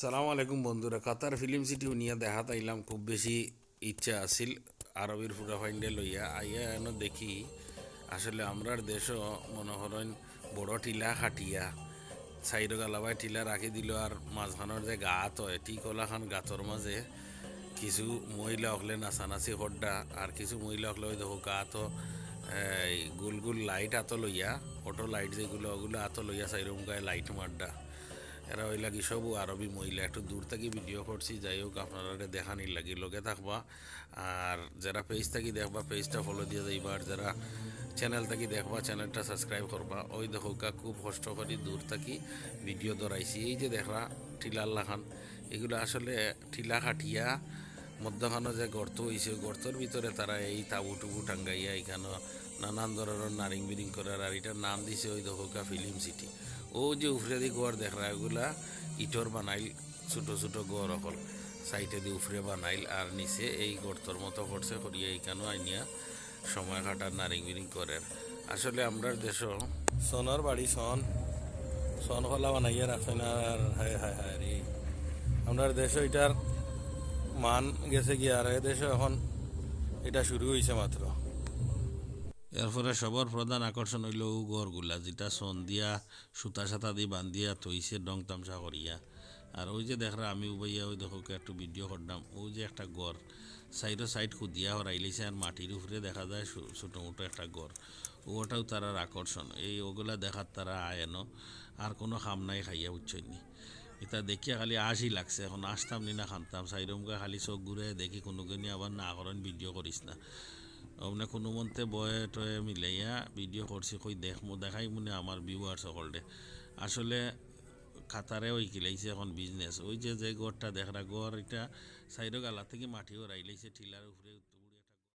সালাম আলাইকুম বন্ধুরা, কাতার ফিল্ম সিটি উনিয়া দেখা তাইলাম খুব বেশি ইচ্ছা আছিল। আরবির ফুরা ফাইন্ডে লইয়া আইয়া এন দেখি, আসলে আমরার দেশও মনে করেন বড় টিলা খাটিয়া, সাইড গালাবাই টিলা রাখি দিল আর মাঝখানোর যে গাত হয়, ঠিক ওলাখান গাতর মাঝে কিছু মহিলা হকলে নাচানাচি হড্ডা আর কিছু মহিলা ওই দেখো গাত গুল গুল লাইট আতো লইয়া অটো লাইট যেগুলো, ওগুলো আতো লইয়া সাইরম গায়ে লাইট মারডা। এরা ওই লাগি সব আরবি মহিলা, একটু দূর থেকে ভিডিও করছি, যাই হোক আপনারা দেখানি লাগি লগে থাকবা। আর যারা পেজ থাকি দেখবা পেজটা ফলো দিয়ে যাইবা, আর যারা চ্যানেল থাকি দেখবা চ্যানেলটা সাবস্ক্রাইব করবা। ওই দেখো কা খুব কষ্ট করি দূর থাকি ভিডিও ধরাইছি। এই যে দেখরা টিলার লাখান এগুলো আসলে টিলা খাটিয়া মধ্যখানো যে গর্ত হয়েছে গর্তর ভিতরে তারা এই তাবু টুবু টাঙ্গাইয়া এখানে নানান ধরনের নারিং বিরিং করার, আর এটার নাম দিছে ওই দোকা ফিল্ম সিটি। ও যে উফরে দি গোয়ার দেখরা এগুলা ইটর বানাইল, ছোট ছোট গড় অকল। সাইডে দিয়ে উফরে বানাইল আর নিচে এই গর্তর মতো করছে করিয়া এইখানেও আইনিয়া সময় কাটার নারিং বিরিং করার আসলে আমরার দেশ সনর বাড়ি, সন। সন ফলা বানাইয়া রাখছে না আর হায় হায় হায় রে। আমরার দেশ এটার মান গেছে গিয়ে আর দেশ এখন এটা শুরু হয়েছে মাত্র। এরপরে সবর প্রধান আকর্ষণ হইল ও গড়গুলা যেটা সন দিয়া সুতা সাতা দিয়ে বান্ধিয়া থইছে ডং তামসা করিয়া। আর ওই যে দেখরা আমি উবাইয়া ওই দেখো একটু ভিডিও করলাম ওই যে একটা গড় সাইডে সাইড খুদিয়া হরাইলেছে আর মাটির উপরে দেখা যায় ছোটো মোটো একটা গড় ওটাও তারার আকর্ষণ, এই ওগুলা দেখার তারা আয় ন, আর কোনো খাম নাই খাইয়া উচ্চনি এটা দেখিয়া খালি আশই লাগছে, এখন আসতাম নি না খানতাম সাইরমকে খালি চোখ ঘুরে দেখি কিনি আবার না করেন ভিডিও করিস না। মানে কোনো মতে বয়ে টয়ে মিলাইয়া ভিডিও করছি, কই দেখ মো দেখাই মনে আমার ভিউয়ার সকলটে। আসলে খাতারে ওই কিলাইছে এখন বিজনেস ওই যে যে গড়টা দেখরা গড় এটা সাইডো গালা থেকে মাটিও রাইলাইছে টিলার উপরে